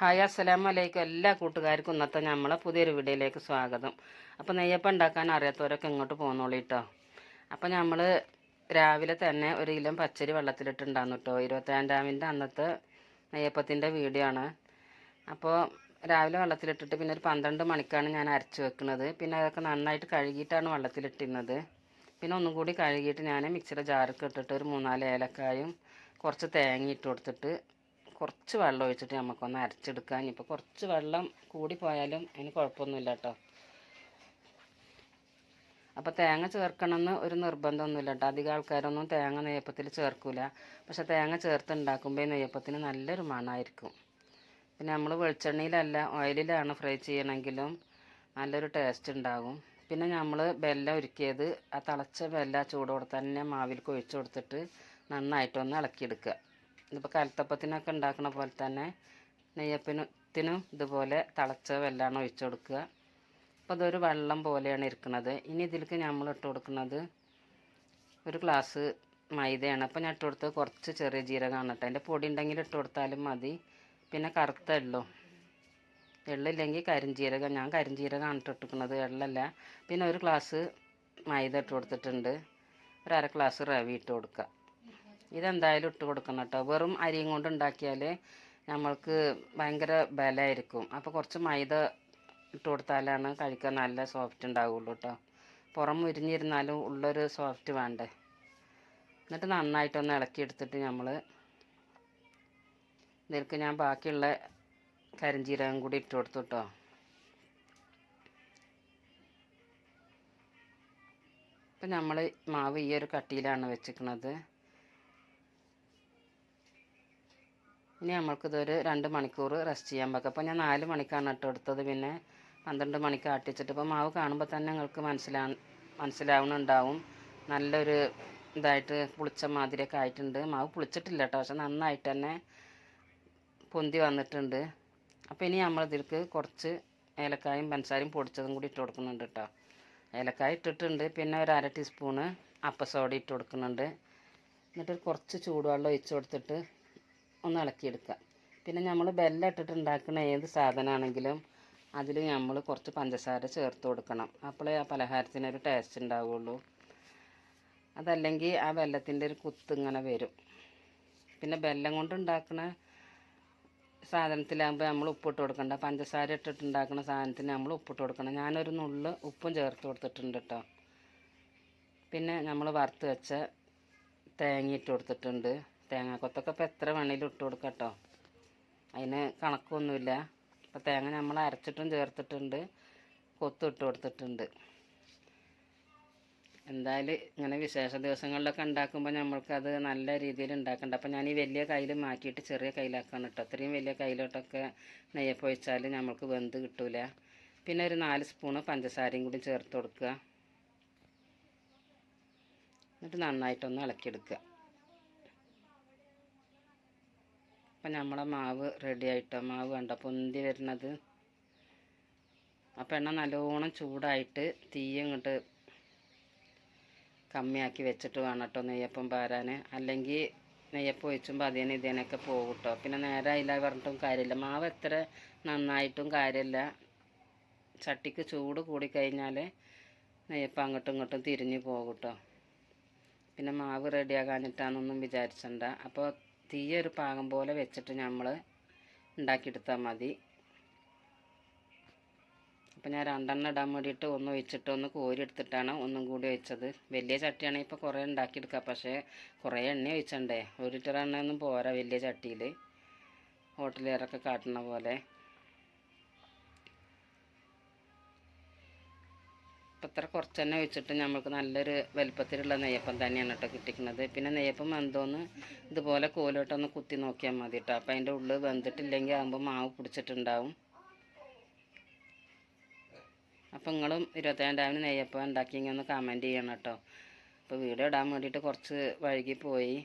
Hi അസ്സലാം വലൈക്കും എല്ലാ കൂട്ടുകാർക്കും ഇന്നത്തെ നമ്മളെ പുതിയൊരു വീഡിയോയിലേക്ക് സ്വാഗതം. അപ്പോൾ നെയ്യപ്പം ഉണ്ടാക്കാൻ അറിയാത്തവരൊക്കെ ഇങ്ങോട്ട് പോന്നോളൂ കേട്ടോ അപ്പോൾ നമ്മൾ രാവിലെ തന്നെ ഒരു കിലോ പച്ചരി വെള്ളത്തിലിട്ടുണ്ടാകുന്നു കേട്ടോ ഇരുപത്തിരണ്ടാമിന്റെ അന്നത്തെ നെയ്യപ്പത്തിന്റെ വീഡിയോ ആണ്. അപ്പോൾ രാവിലെ വെള്ളത്തിലിട്ടിട്ട് പിന്നെ ഒരു പന്ത്രണ്ട് മണിക്കാണ് ഞാൻ അരച്ച് വെക്കുന്നത് പിന്നെ അതൊക്കെ നന്നായിട്ട് കഴുകിയിട്ടാണ് വെള്ളത്തിലിട്ടിരുന്നത്. പിന്നെ ഒന്നും കൂടി കഴുകിയിട്ട് ഞാൻ മിക്സിയുടെ ജാറൊക്കെ ഇട്ടിട്ട് ഒരു മൂന്നാൽ ഏലക്കായും കുറച്ച് തേങ്ങ ഇട്ട് കൊടുത്തിട്ട് കുറച്ച് വെള്ളം ഒഴിച്ചിട്ട് നമുക്കൊന്ന് അരച്ചെടുക്കാം. ഇനിയിപ്പോൾ കുറച്ച് വെള്ളം കൂടി പോയാലും അതിന് കുഴപ്പമൊന്നുമില്ല കേട്ടോ. അപ്പോൾ തേങ്ങ ചേർക്കണമെന്ന് ഒരു നിർബന്ധമൊന്നുമില്ല കേട്ടോ. അധികം ആൾക്കാരൊന്നും തേങ്ങ നെയ്യപ്പത്തിൽ ചേർക്കില്ല പക്ഷെ തേങ്ങ ചേർത്ത് ഉണ്ടാക്കുമ്പോൾ ഈ നെയ്യപ്പത്തിന് നല്ലൊരു മണമായിരിക്കും. പിന്നെ നമ്മൾ വെളിച്ചെണ്ണയിലല്ല ഓയിലിലാണ് ഫ്രൈ ചെയ്യണമെങ്കിലും നല്ലൊരു ടേസ്റ്റ് ഉണ്ടാകും. പിന്നെ നമ്മൾ ബെല്ലം ഒരുക്കിയത് ആ തിളച്ച ബെല്ല ചൂടോടെ തന്നെ മാവിലേക്ക് ഒഴിച്ചു കൊടുത്തിട്ട് നന്നായിട്ടൊന്ന് ഇളക്കിയെടുക്കുക. ഇതിപ്പോൾ കലത്തപ്പത്തിനൊക്കെ ഉണ്ടാക്കുന്ന പോലെ തന്നെ നെയ്യപ്പത്തിനും ഇതുപോലെ തിളച്ച വെല്ലാണ് ഒഴിച്ചു കൊടുക്കുക. അപ്പോൾ അതൊരു വെള്ളം പോലെയാണ് ഇരിക്കുന്നത് ഇനി ഇതിലേക്ക് നമ്മൾ ഇട്ട് കൊടുക്കുന്നത് ഒരു ഗ്ലാസ് മൈദയാണ്. അപ്പോൾ ഞാൻ ഇട്ട് കൊടുത്തത് കുറച്ച് ചെറിയ ജീരകമാണ് കേട്ടോ. അതിന്റെ പൊടി ഉണ്ടെങ്കിൽ ഇട്ട് കൊടുത്താലും മതി. പിന്നെ കറുത്ത എള്ളും. എള്ളില്ലെങ്കിൽ കരിഞ്ജീരകം ഞാൻ കരിഞ്ജീരകമാണ് ഇട്ട് ഇട്ടിരിക്കുന്നത് എള്ളല്ല. പിന്നെ ഒരു ഗ്ലാസ് മൈദ ഇട്ട് കൊടുത്തിട്ടുണ്ട്. ഒരു അര ഗ്ലാസ് റവി ഇട്ട് കൊടുക്കുക. ഇതെന്തായാലും ഇട്ട് കൊടുക്കണം കേട്ടോ. വെറും അരിയും കൊണ്ട് ഉണ്ടാക്കിയാൽ നമ്മൾക്ക് ഭയങ്കര ബലമായിരിക്കും. അപ്പോൾ കുറച്ച് മൈദ ഇട്ട് കൊടുത്താലാണ് കഴിക്കാൻ നല്ല സോഫ്റ്റ് ഉണ്ടാവുള്ളൂ കേട്ടോ. പുറം ഉരിഞ്ഞിരുന്നാലും ഉള്ളൊരു സോഫ്റ്റ് വേണ്ടേ. എന്നിട്ട് നന്നായിട്ടൊന്ന് ഇളക്കി എടുത്തിട്ട് നമ്മൾ ഇതിലേക്ക് ഞാൻ ബാക്കിയുള്ള കരിഞ്ചീരകം കൂടി ഇട്ട് കൊടുത്തു കേട്ടോ. ഇപ്പം നമ്മൾ മാവ് ഈ ഒരു കട്ടിയിലാണ് വെച്ചിരിക്കുന്നത്. ഇനി നമ്മൾക്കിതൊരു രണ്ട് മണിക്കൂർ റെസ്റ്റ് ചെയ്യാൻ വെക്കാം. അപ്പോൾ ഞാൻ നാല് മണിക്കാണ് ഇട്ട് എടുത്തത്. പിന്നെ പന്ത്രണ്ട് മണിക്ക് ആട്ടിച്ചിട്ട്. ഇപ്പോൾ മാവ് കാണുമ്പോൾ തന്നെ നിങ്ങൾക്ക് മനസ്സിലാ മനസ്സിലാവുന്നുണ്ടാവും. നല്ലൊരു ഇതായിട്ട് പുളിച്ച മാതിരിയൊക്കെ ആയിട്ടുണ്ട്. മാവ് പുളിച്ചിട്ടില്ല കേട്ടോ. പക്ഷെ നന്നായിട്ട് തന്നെ പൊന്തി വന്നിട്ടുണ്ട്. അപ്പോൾ ഇനി നമ്മൾ ഇതിലേക്ക് കുറച്ച് ഏലക്കായും പഞ്ചസാരയും പൊടിച്ചതും കൂടി ഇട്ട് കൊടുക്കുന്നുണ്ട് കേട്ടോ. ഏലക്കായ ഇട്ടിട്ടുണ്ട്. പിന്നെ ഒരു അര ടീസ്പൂണ് അപ്പസോഡ ഇട്ട് കൊടുക്കുന്നുണ്ട്. എന്നിട്ട് കുറച്ച് ചൂടുവെള്ളം ഒഴിച്ച് കൊടുത്തിട്ട് ഒന്ന് ഇളക്കിയെടുക്കുക. പിന്നെ നമ്മൾ ബെല്ലം ഇട്ടിട്ട് ഉണ്ടാക്കുന്ന ഏത് സാധനമാണെങ്കിലും അതിൽ നമ്മൾ കുറച്ച് പഞ്ചസാര ചേർത്ത് കൊടുക്കണം. അപ്പോഴേ ആ പലഹാരത്തിനൊരു ടേസ്റ്റ് ഉണ്ടാവുള്ളൂ. അതല്ലെങ്കിൽ ആ വെല്ലത്തിന്റെ ഒരു കുത്ത് ഇങ്ങനെ വരും. പിന്നെ ബെല്ലം കൊണ്ട് ഉണ്ടാക്കുന്ന സാധനത്തിലാകുമ്പോൾ നമ്മൾ ഉപ്പിട്ട് കൊടുക്കണ്ട. പഞ്ചസാര ഇട്ടിട്ട് ഉണ്ടാക്കുന്ന സാധനത്തിന് നമ്മൾ ഉപ്പിട്ട് കൊടുക്കണം. ഞാനൊരു നുള്ള് ഉപ്പും ചേർത്ത് കൊടുത്തിട്ടുണ്ട് കേട്ടോ പിന്നെ നമ്മൾ വറുത്ത് വെച്ച തേങ്ങ ഇട്ട് കൊടുത്തിട്ടുണ്ട്. തേങ്ങാക്കൊത്തൊക്കെ ഇപ്പോൾ എത്ര വേണേലും ഇട്ട് കൊടുക്കാം കേട്ടോ അതിന് കണക്കൊന്നുമില്ല. അപ്പോൾ തേങ്ങ നമ്മൾ അരച്ചിട്ടും ചേർത്തിട്ടുണ്ട്. കൊത്തും ഇട്ട് കൊടുത്തിട്ടുണ്ട്. എന്തായാലും ഇങ്ങനെ വിശേഷ ദിവസങ്ങളിലൊക്കെ ഉണ്ടാക്കുമ്പോൾ നമ്മൾക്കത് നല്ല രീതിയിൽ ഉണ്ടാക്കണ്ട. അപ്പോൾ ഞാൻ ഈ വലിയ കയ്യിൽ മാറ്റിയിട്ട് ചെറിയ കയ്യിലാക്കാണ് കേട്ടോ. അത്രയും വലിയ കയ്യിലോട്ടൊക്കെ നെയ്യപ്പം ഒഴിച്ചാൽ നമ്മൾക്ക് വെന്ത് കിട്ടൂല. പിന്നെ ഒരു നാല് സ്പൂണ് പഞ്ചസാരയും കൂടി ചേർത്ത് കൊടുക്കുക. എന്നിട്ട് നന്നായിട്ടൊന്ന് ഇളക്കിയെടുക്കുക. അപ്പം നമ്മളെ മാവ് റെഡി ആയിട്ടോ? മാവ് കണ്ടോ? പൊന്തി വരുന്നത്. അപ്പം എണ്ണ നല്ലോണം ചൂടായിട്ട് തീ ഇങ്ങോട്ട് കമ്മിയാക്കി വെച്ചിട്ട് വേണം കേട്ടോ നെയ്യപ്പം പാരാൻ. അല്ലെങ്കിൽ നെയ്യപ്പം ഒഴിച്ചുമ്പോൾ അതിന് ഇതിനൊക്കെ പോകും കേട്ടോ. പിന്നെ നേരെ അതില പറഞ്ഞിട്ടും കാര്യമില്ല. മാവ് എത്ര നന്നായിട്ടും കാര്യമില്ല. ചട്ടിക്ക് ചൂട് കൂടിക്കഴിഞ്ഞാൽ നെയ്യപ്പം അങ്ങോട്ടും ഇങ്ങോട്ടും തിരിഞ്ഞ് പോകും കേട്ടോ. പിന്നെ മാവ് റെഡിയാകാഞ്ഞിട്ടാണെന്നൊന്നും വിചാരിച്ചണ്ട. അപ്പോൾ തീ ഒരു പാകം പോലെ വെച്ചിട്ട് നമ്മൾ ഉണ്ടാക്കിയെടുത്താൽ മതി. അപ്പോൾ ഞാൻ രണ്ടെണ്ണം ഇടാൻ വേണ്ടിയിട്ട് ഒന്ന് ഒഴിച്ചിട്ട് ഒന്ന് കോരി എടുത്തിട്ടാണ് ഒന്നും കൂടി ഒഴിച്ചത്. വലിയ ചട്ടിയാണെങ്കിൽ ഇപ്പോൾ കുറേ ഉണ്ടാക്കിയെടുക്കാം പക്ഷേ കുറേ എണ്ണ ഒഴിച്ചണ്ടേ? ഒരു ലിറ്റർ എണ്ണയൊന്നും പോരാ വലിയ ചട്ടിയിൽ ഹോട്ടലുകാരൊക്കെ കാട്ടുന്ന പോലെ. ഇത്ര കുറച്ച് തന്നെ വെച്ചിട്ട് നമുക്ക് നല്ലൊരു വലിപ്പത്തിലുള്ള നെയ്യപ്പം തന്നെയാണ് കേട്ടോ കിട്ടിക്കുന്നത്. പിന്നെ നെയ്യപ്പം വെന്തോന്ന് ഇതുപോലെ കോലോട്ടൊന്ന് കുത്തി നോക്കിയാൽ മതി കേട്ടോ അപ്പം അതിന്റെ ഉള്ളിൽ വെന്തിട്ടില്ലെങ്കിൽ ആകുമ്പോൾ മാവ് പിടിച്ചിട്ടുണ്ടാവും. അപ്പോൾ നിങ്ങളും ഇരുപത്തേഴാമിന് നെയ്യപ്പം ഉണ്ടാക്കിയെങ്കിൽ ഒന്ന് കമന്റ് ചെയ്യണം കേട്ടോ അപ്പോൾ വീഡിയോ ഇടാൻ വേണ്ടിയിട്ട് കുറച്ച് വഴുകി പോയി.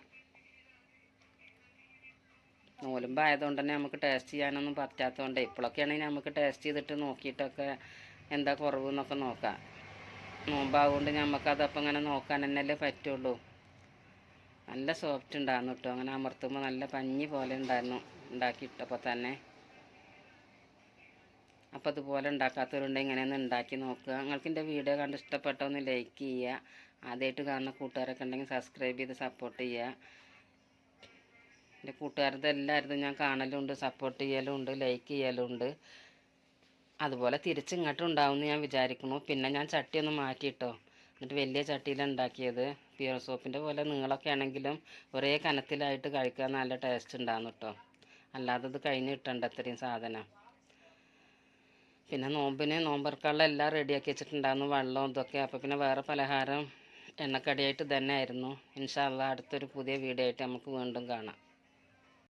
നൂലുമ്പോൾ ആയതുകൊണ്ട് തന്നെ നമുക്ക് ടേസ്റ്റ് ചെയ്യാനൊന്നും പറ്റാത്തതുകൊണ്ട് ഇപ്പോഴൊക്കെ ആണെങ്കിൽ നമുക്ക് ടേസ്റ്റ് ചെയ്തിട്ട് നോക്കിയിട്ടൊക്കെ എന്താ കുറവ് എന്നൊക്കെ നോക്കാം. നോമ്പാവുകൊണ്ട് നമുക്കതപ്പം ഇങ്ങനെ നോക്കാൻ തന്നെയല്ലേ പറ്റുള്ളൂ. നല്ല സോഫ്റ്റ് ഉണ്ടായിരുന്നു കേട്ടോ അങ്ങനെ അമർത്തുമ്പോൾ നല്ല പഞ്ഞി പോലെ ഉണ്ടായിരുന്നു ഉണ്ടാക്കിയിട്ടപ്പോൾ തന്നെ. അപ്പോൾ അതുപോലെ ഉണ്ടാക്കാത്തവരുണ്ട് ഇങ്ങനെയൊന്ന് ഉണ്ടാക്കി നോക്കുക. നിങ്ങൾക്ക് എന്റെ വീഡിയോ കണ്ട് ഇഷ്ടപ്പെട്ട ഒന്ന് ലൈക്ക് ചെയ്യുക. ആദ്യമായിട്ട് കാണുന്ന കൂട്ടുകാരൊക്കെ ഉണ്ടെങ്കിൽ സബ്സ്ക്രൈബ് ചെയ്ത് സപ്പോർട്ട് ചെയ്യുക. എന്റെ കൂട്ടുകാരുടെ എല്ലാവരും ഞാൻ കാണലുണ്ട് സപ്പോർട്ട് ചെയ്യലുണ്ട് ലൈക്ക് ചെയ്യലും ഉണ്ട് അതുപോലെ തിരിച്ചിങ്ങോട്ടും ഉണ്ടാവുമെന്ന് ഞാൻ വിചാരിക്കുന്നു. പിന്നെ ഞാൻ ചട്ടി ഒന്ന് മാറ്റിയിട്ടോ. എന്നിട്ട് വലിയ ചട്ടിയിലാണ് ഉണ്ടാക്കിയത്. പിയർ സോപ്പിന്റെ പോലെ നീളമൊക്കെ ആണെങ്കിലും ഒരേ കനത്തിലായിട്ട് കഴിക്കാൻ നല്ല ടേസ്റ്റ് ഉണ്ടാകുന്നു കേട്ടോ അല്ലാതെ ഇത് കഴിഞ്ഞ് കിട്ടണ്ട അത്രയും സാധനം. പിന്നെ നോമ്പിന് നോമ്പറക്കാനുള്ള എല്ലാം റെഡിയാക്കി വെച്ചിട്ടുണ്ടായിരുന്നു. വെള്ളവും ഇതൊക്കെ. അപ്പോൾ പിന്നെ വേറെ പലഹാരം എണ്ണക്കടിയായിട്ട് തന്നെ ആയിരുന്നു. ഇൻഷാല്ല അടുത്തൊരു പുതിയ വീഡിയോ ആയിട്ട് നമുക്ക് വീണ്ടും കാണാം.